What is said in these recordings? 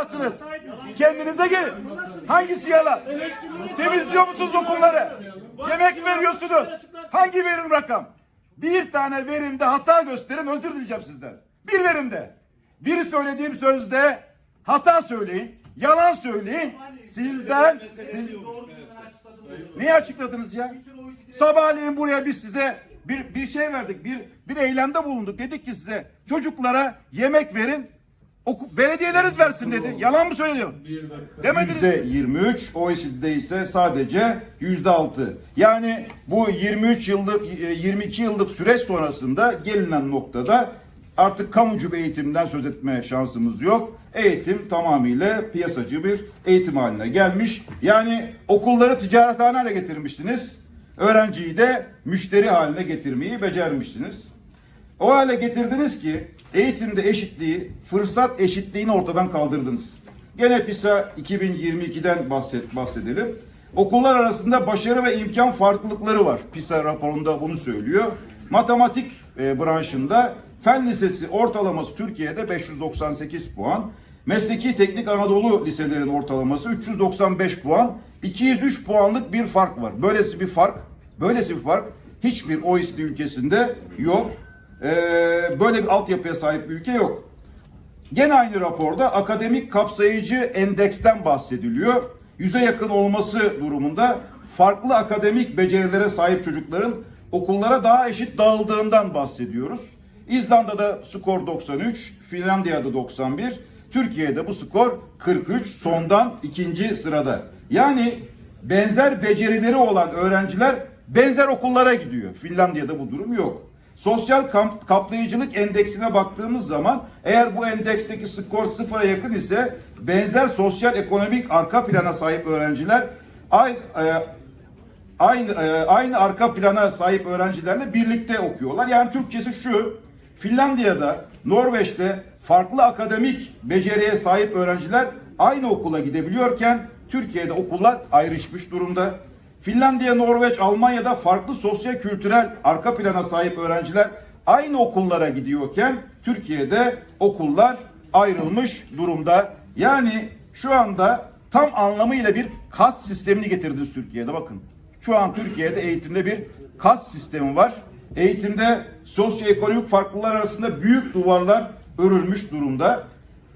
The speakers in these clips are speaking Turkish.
Yalanlarsınız. Kendinize gelin. Hangisi yalan? Temizliyor musunuz okulları? Yemek veriyorsunuz. Hangi verim rakam? Bir tane verimde hata gösterin özür dileyeceğim sizden. Bir verimde. Bir söylediğim sözde hata söyleyin. Yalan söyleyin. Sizden siz Neyi açıkladınız ya? Sabahleyin buraya biz size bir, bir şey verdik. Bir, bir eylemde bulunduk. Dedik ki size çocuklara yemek verin. Oku, belediyeleriniz versin dedi. Yalan mı söylüyorum? Demediniz. Yüzde 23, OECD'de ise sadece yüzde 6. Yani bu 23 yıllık, e, 22 yıllık süreç sonrasında gelinen noktada artık kamucu bir eğitimden söz etme şansımız yok. Eğitim tamamıyla piyasacı bir eğitim haline gelmiş. Yani okulları ticarethane haline getirmişsiniz. Öğrenciyi de müşteri haline getirmeyi becermişsiniz. O hale getirdiniz ki eğitimde eşitliği, fırsat eşitliğini ortadan kaldırdınız. Gene PISA 2022'den bahset, bahsedelim. Okullar arasında başarı ve imkan farklılıkları var. PISA raporunda bunu söylüyor. Matematik e, branşında Fen Lisesi ortalaması Türkiye'de 598 puan. Mesleki Teknik Anadolu liselerinin ortalaması 395 puan. 203 puanlık bir fark var. Böylesi bir fark, böylesi bir fark hiçbir OECD ülkesinde yok. Ee, böyle bir altyapıya sahip bir ülke yok. Gene aynı raporda akademik kapsayıcı endeksten bahsediliyor. Yüze yakın olması durumunda farklı akademik becerilere sahip çocukların okullara daha eşit dağıldığından bahsediyoruz. İzlanda'da skor 93, Finlandiya'da 91, Türkiye'de bu skor 43, sondan ikinci sırada. Yani benzer becerileri olan öğrenciler benzer okullara gidiyor. Finlandiya'da bu durum yok. Sosyal kamp, kaplayıcılık endeksine baktığımız zaman eğer bu endeksteki skor sıfıra yakın ise benzer sosyal ekonomik arka plana sahip öğrenciler aynı, e, aynı, e, aynı arka plana sahip öğrencilerle birlikte okuyorlar. Yani Türkçesi şu, Finlandiya'da, Norveç'te farklı akademik beceriye sahip öğrenciler aynı okula gidebiliyorken Türkiye'de okullar ayrışmış durumda. Finlandiya, Norveç, Almanya'da farklı sosyo-kültürel arka plana sahip öğrenciler aynı okullara gidiyorken Türkiye'de okullar ayrılmış durumda. Yani şu anda tam anlamıyla bir kas sistemini getirdiniz Türkiye'de bakın. Şu an Türkiye'de eğitimde bir kas sistemi var. Eğitimde sosyoekonomik farklılıklar arasında büyük duvarlar örülmüş durumda.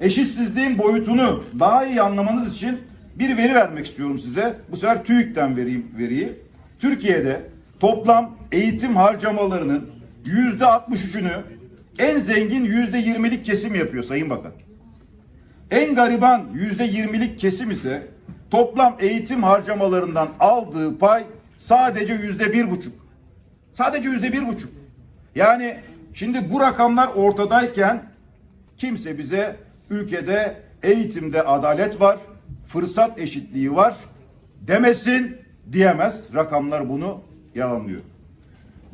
Eşitsizliğin boyutunu daha iyi anlamanız için bir veri vermek istiyorum size. Bu sefer TÜİK'ten vereyim veriyi. Türkiye'de toplam eğitim harcamalarının yüzde 63'ünü en zengin yüzde 20'lik kesim yapıyor Sayın Bakan. En gariban yüzde 20'lik kesim ise toplam eğitim harcamalarından aldığı pay sadece yüzde bir buçuk. Sadece yüzde bir buçuk. Yani şimdi bu rakamlar ortadayken kimse bize ülkede eğitimde adalet var, fırsat eşitliği var demesin diyemez. Rakamlar bunu yalanlıyor.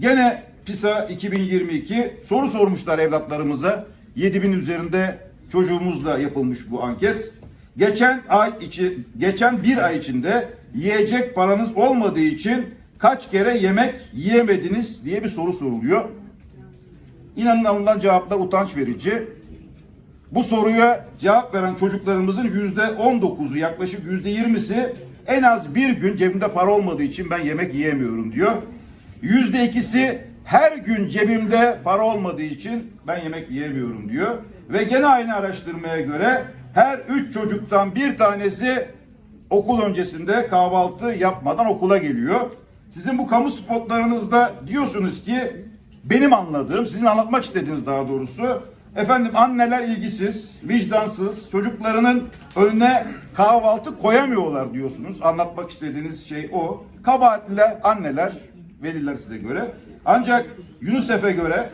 Gene PISA 2022 soru sormuşlar evlatlarımıza. 7000 üzerinde çocuğumuzla yapılmış bu anket. Geçen ay içi geçen bir ay içinde yiyecek paranız olmadığı için kaç kere yemek yiyemediniz diye bir soru soruluyor. İnanın alınan cevaplar utanç verici. Bu soruya cevap veren çocuklarımızın yüzde on dokuzu yaklaşık yüzde yirmisi en az bir gün cebimde para olmadığı için ben yemek yiyemiyorum diyor. Yüzde ikisi her gün cebimde para olmadığı için ben yemek yiyemiyorum diyor. Ve gene aynı araştırmaya göre her üç çocuktan bir tanesi okul öncesinde kahvaltı yapmadan okula geliyor. Sizin bu kamu spotlarınızda diyorsunuz ki benim anladığım, sizin anlatmak istediğiniz daha doğrusu efendim anneler ilgisiz, vicdansız, çocuklarının önüne kahvaltı koyamıyorlar diyorsunuz. Anlatmak istediğiniz şey o. Kabahatliler anneler, veliler size göre. Ancak UNICEF'e göre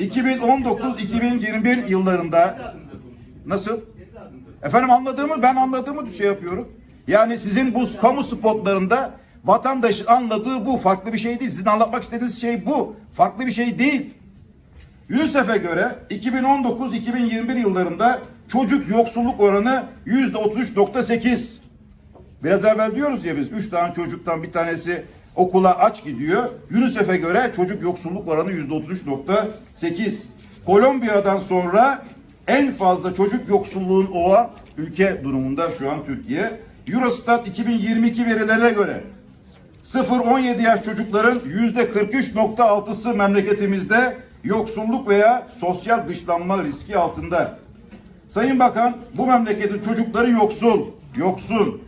2019-2021 yıllarında nasıl? Efendim anladığımı ben anladığımı şey yapıyorum. Yani sizin bu kamu spotlarında vatandaşın anladığı bu farklı bir şey değil. Sizin anlatmak istediğiniz şey bu. Farklı bir şey değil. UNICEF'e göre 2019-2021 yıllarında çocuk yoksulluk oranı yüzde 33.8. Biraz evvel diyoruz ya biz üç tane çocuktan bir tanesi okula aç gidiyor. UNICEF'e göre çocuk yoksulluk oranı yüzde 33.8. Kolombiya'dan sonra en fazla çocuk yoksulluğun olan ülke durumunda şu an Türkiye. Eurostat 2022 verilerine göre 0-17 yaş çocukların yüzde 43.6'sı memleketimizde yoksulluk veya sosyal dışlanma riski altında. Sayın Bakan bu memleketin çocukları yoksul, yoksun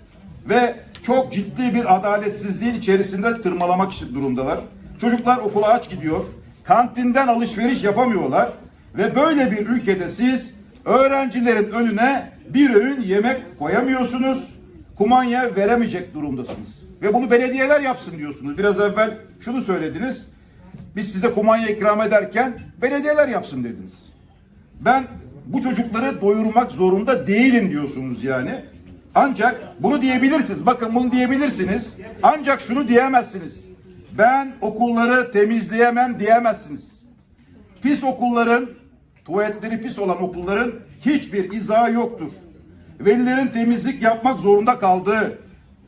ve çok ciddi bir adaletsizliğin içerisinde tırmalamak için durumdalar. Çocuklar okula aç gidiyor, kantinden alışveriş yapamıyorlar ve böyle bir ülkede siz öğrencilerin önüne bir öğün yemek koyamıyorsunuz, kumanya veremeyecek durumdasınız. Ve bunu belediyeler yapsın diyorsunuz. Biraz evvel şunu söylediniz, biz size kumanya ikram ederken belediyeler yapsın dediniz. Ben bu çocukları doyurmak zorunda değilim diyorsunuz yani. Ancak bunu diyebilirsiniz. Bakın bunu diyebilirsiniz. Ancak şunu diyemezsiniz. Ben okulları temizleyemem diyemezsiniz. Pis okulların, tuvaletleri pis olan okulların hiçbir izahı yoktur. Velilerin temizlik yapmak zorunda kaldığı,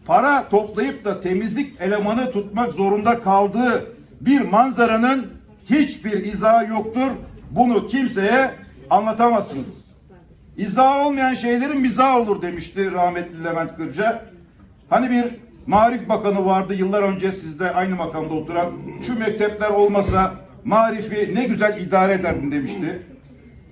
para toplayıp da temizlik elemanı tutmak zorunda kaldığı bir manzaranın hiçbir izahı yoktur. Bunu kimseye anlatamazsınız. İzah olmayan şeylerin mizah olur demişti rahmetli Levent Kırca. Hani bir Marif Bakanı vardı yıllar önce sizde aynı makamda oturan. Şu mektepler olmasa marifi ne güzel idare ederdin demişti.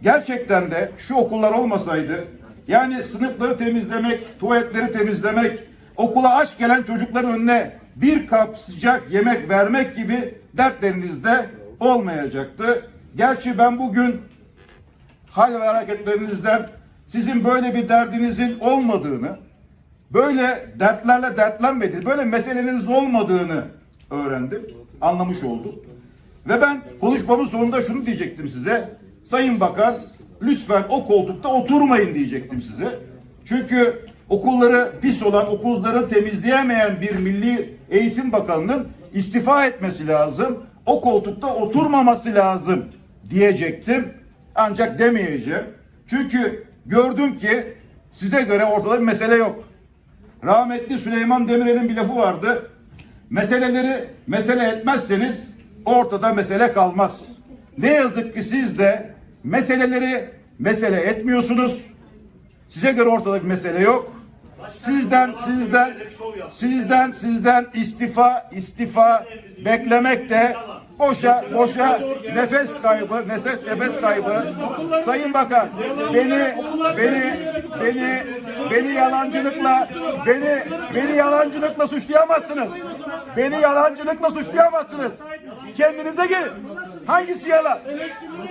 Gerçekten de şu okullar olmasaydı yani sınıfları temizlemek, tuvaletleri temizlemek, okula aç gelen çocukların önüne bir kap sıcak yemek vermek gibi dertleriniz de olmayacaktı. Gerçi ben bugün hal ve hareketlerinizden sizin böyle bir derdinizin olmadığını, böyle dertlerle dertlenmediğini, böyle meselenizin olmadığını öğrendim, anlamış oldum. Ve ben konuşmamın sonunda şunu diyecektim size. Sayın Bakan lütfen o koltukta oturmayın diyecektim size. Çünkü okulları pis olan, okulları temizleyemeyen bir Milli Eğitim Bakanı'nın istifa etmesi lazım. O koltukta oturmaması lazım diyecektim. Ancak demeyeceğim. Çünkü gördüm ki size göre ortada bir mesele yok. Rahmetli Süleyman Demirel'in bir lafı vardı. Meseleleri mesele etmezseniz ortada mesele kalmaz. Ne yazık ki siz de meseleleri mesele etmiyorsunuz. Size göre ortada bir mesele yok. Sizden sizden sizden sizden istifa istifa beklemek de boşa boşa nefes kaybı nefes nefes kaybı. Sayın Bakan beni beni beni beni yalancılıkla beni beni yalancılıkla suçlayamazsınız. Beni yalancılıkla suçlayamazsınız. Kendinize gelin. Hangisi yalan?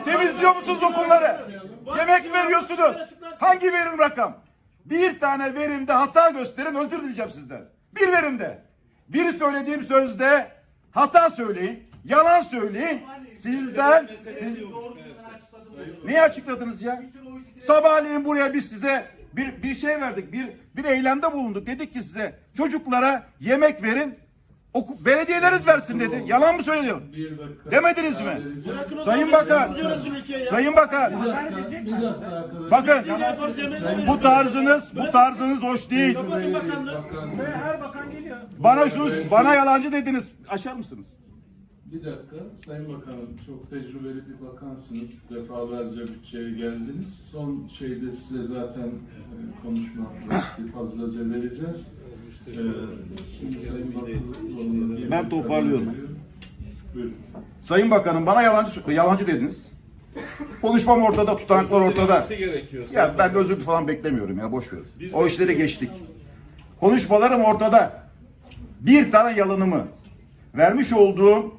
Temizliyor musunuz okulları? Yemek veriyorsunuz. Hangi verim rakam? Bir tane verimde hata gösterin özür dileyeceğim sizden. Bir verimde. Bir söylediğim sözde hata söyleyin. Yalan söyleyin. Sizden siz Neyi açıkladınız ya? Sabahleyin buraya biz size bir, bir şey verdik. Bir, bir eylemde bulunduk. Dedik ki size çocuklara yemek verin. Oku, belediyeleriniz versin dedi. Yalan mı söylüyorum? Demediniz mi? Sayın Bakan. Sayın Bakan. Bakın bu tarzınız bu tarzınız hoş değil. Bana şu bana yalancı dediniz. Aşar mısınız? Bir dakika. Sayın Bakanım çok tecrübeli bir bakansınız. Defalarca bütçeye geldiniz. Son şeyde size zaten e, konuşma fazlaca vereceğiz. Ben toparlıyorum. Sayın Bakanım bana yalancı yalancı dediniz. Konuşmam ortada, tutanaklar ortada. Ya ben özür falan beklemiyorum ya boş verin. O işleri geçtik. Konuşmalarım ortada. Bir tane yalanımı vermiş olduğum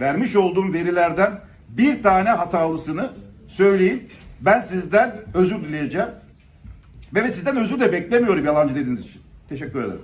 vermiş olduğum verilerden bir tane hatalısını söyleyin. Ben sizden özür dileyeceğim. Ve sizden özür de beklemiyorum yalancı dediğiniz için. Teşekkür ederim.